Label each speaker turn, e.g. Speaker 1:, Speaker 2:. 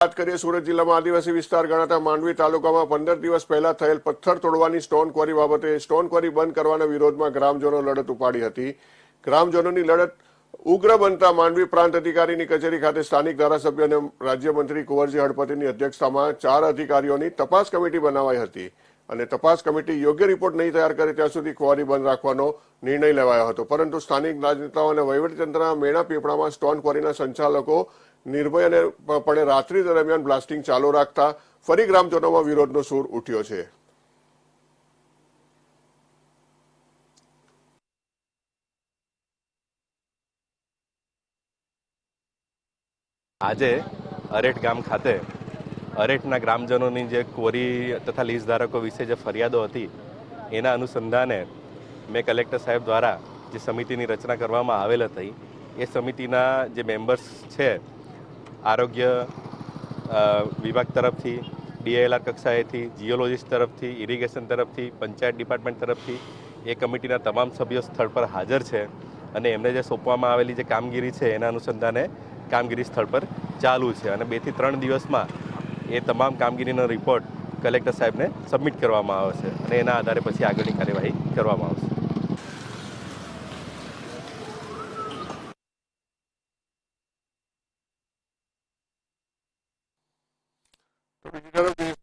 Speaker 1: વાત કરીએ સુરત જિલ્લામાં આદિવાસી વિસ્તાર ગણાતા માંડવી તાલુકામાં પંદર દિવસ પહેલા થયેલ પથ્થર તોડવાની સ્ટોન ક્વોરી બાબતે સ્ટોન ક્વોરી બંધ કરવાના વિરોધમાં ગ્રામજનો લડત ઉપાડી હતી. ગ્રામજનોની લડત ઉગ્ર બનતા માંડવી પ્રાંત અધિકારીની કચેરી ખાતે સ્થાનિક ધારાસભ્ય અને રાજ્યમંત્રી કુંવરજી હડપતિની અધ્યક્ષતામાં ચાર અધિકારીઓની તપાસ કમિટી બનાવાઈ હતી. અને તપાસ કમિટી યોગ્ય રિપોર્ટ નહીં તૈયાર કરે ત્યાં સુધી ક્વોરી બંધ રાખવાનો નિર્ણય લેવાયો હતો. પરંતુ સ્થાનિક રાજનેતાઓ અને વહીવટીતંત્રના મેણા પીપળામાં સ્ટોન ક્વોરીના સંચાલકો નિર્ભય અને પણે રાત્રિ દરમિયાન બ્લાસ્ટિંગ ચાલુ રાખતા ફરી ગ્રામજનોમાં વિરોધનો સૂર ઉઠ્યો છે.
Speaker 2: આજે અરેઠ ગામ ખાતે અરેઠના ગ્રામજનોની જે કોરી તથા લીઝ ધારકો વિશે જે ફરિયાદો હતી, એના અનુસંધાને મેં કલેક્ટર સાહેબ દ્વારા જે સમિતિની રચના કરવામાં આવેલ હતી, એ સમિતિના જે મેમ્બર્સ છે, આરોગ્ય વિભાગ તરફથી ડીએલઆર કક્ષાએથી, જીઓલોજીસ્ટ તરફથી, ઇરિગેશન તરફથી, પંચાયત ડિપાર્ટમેન્ટ તરફથી, એ કમિટીના તમામ સભ્યો સ્થળ પર હાજર છે અને એમને જે સોંપવામાં આવેલી જે કામગીરી છે, એના અનુસંધાને કામગીરી સ્થળ પર ચાલુ છે અને બેથી ત્રણ દિવસમાં એ તમામ કામગીરીનો રિપોર્ટ કલેક્ટર સાહેબને સબમિટ કરવામાં આવશે અને એના આધારે પછી આગળની કાર્યવાહી કરવામાં આવશે.
Speaker 1: બીજી તરફ